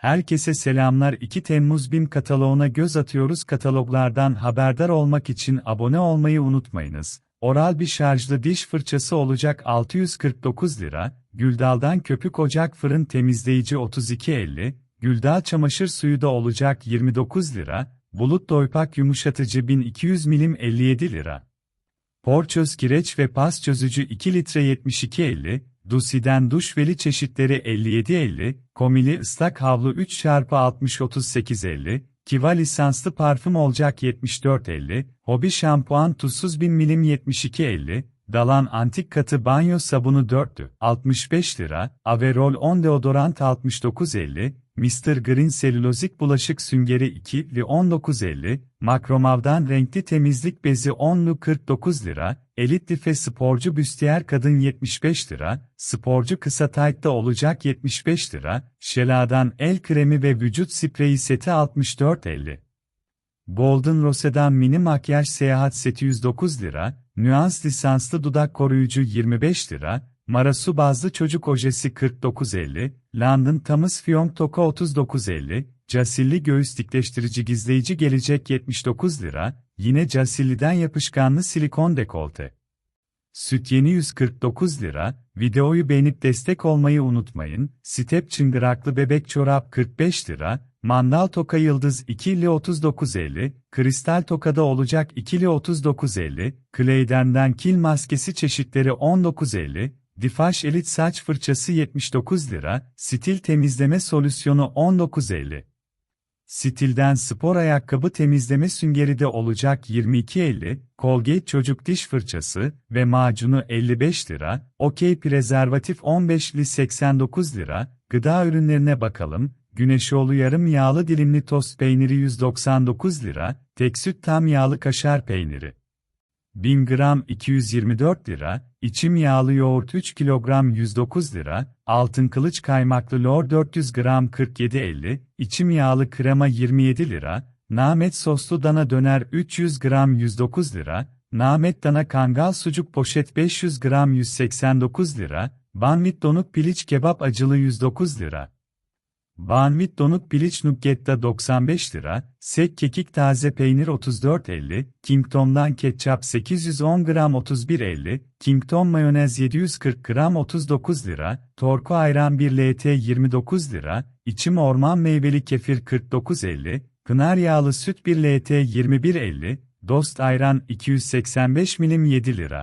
Herkese selamlar. 2 Temmuz BİM kataloğuna göz atıyoruz. Kataloglardan haberdar olmak için abone olmayı unutmayınız. Oral bir şarjlı diş fırçası olacak. 649 lira, Güldal'dan köpük ocak fırın temizleyici 32.50, Güldal çamaşır suyu da olacak. 29 lira, Bulut doypak yumuşatıcı 1200 milim 57 lira. Porçöz kireç ve pas çözücü 2 litre 72.50, Dusi'den duş veli çeşitleri 57.50, Komili ıslak havlu 3 x 60 38.50, Kiva lisanslı parfüm olacak 74.50, Hobi şampuan tuzsuz 1000 milim 72.50, Dalan antik katı banyo sabunu 4'lü 65 lira, Averol 10 deodorant 69.50, Mr. Green selülozik bulaşık süngeri 2 li 19.50, Makromav'dan renkli temizlik bezi 10'lu 49 lira, Elit Life sporcu büstiyer kadın 75 lira, sporcu kısa taytta olacak 75 lira, Şela'dan el kremi ve vücut spreyi seti 64.50. Golden Rose'dan mini makyaj seyahat seti 109 lira, nüans lisanslı dudak koruyucu 25 lira, Marasu bazlı çocuk ojesi 49.50, London Tamiz Fiyonk Toka 39.50, Casilli göğüs dikleştirici gizleyici gelecek 79 lira, yine Casilli'den yapışkanlı silikon dekolte. Süt yeni 149 lira, videoyu beğenip destek olmayı unutmayın, Step çıngıraklı bebek çorap 45 lira, Mandal toka yıldız 2 ile 39.50, kristal tokada olacak 2 ile 39.50, Clayden'den kil maskesi çeşitleri 19.50, Difaş elit saç fırçası 79 lira, stil temizleme solüsyonu 19.50. Stil'den spor ayakkabı temizleme süngeri de olacak 22.50, Colgate çocuk diş fırçası ve macunu 55 lira, OK prezervatif 15'li 89 lira, gıda ürünlerine bakalım, Güneşoğlu yarım yağlı dilimli tost peyniri 199 lira, tek süt tam yağlı kaşar peyniri. 1000 gram 224 lira, içim yağlı yoğurt 3 kilogram 109 lira, altın kılıç kaymaklı lor 400 gram 47.50, içim yağlı krema 27 lira, Namet soslu dana döner 300 gram 109 lira, Namet dana kangal sucuk poşet 500 gram 189 lira, Banvit donuk piliç kebap acılı 109 lira. Banvit donuk piliç nuggetta 95 lira, sek kekik taze peynir 34.50, Kingdom'dan ketçap 810 gram 31.50, Kingdom mayonez 740 gram 39 lira, Torku ayran 1 LT 29 lira, içim orman meyveli kefir 49.50, Pınar yağlı süt 1 LT 21.50, Dost ayran 285 milim 7 lira.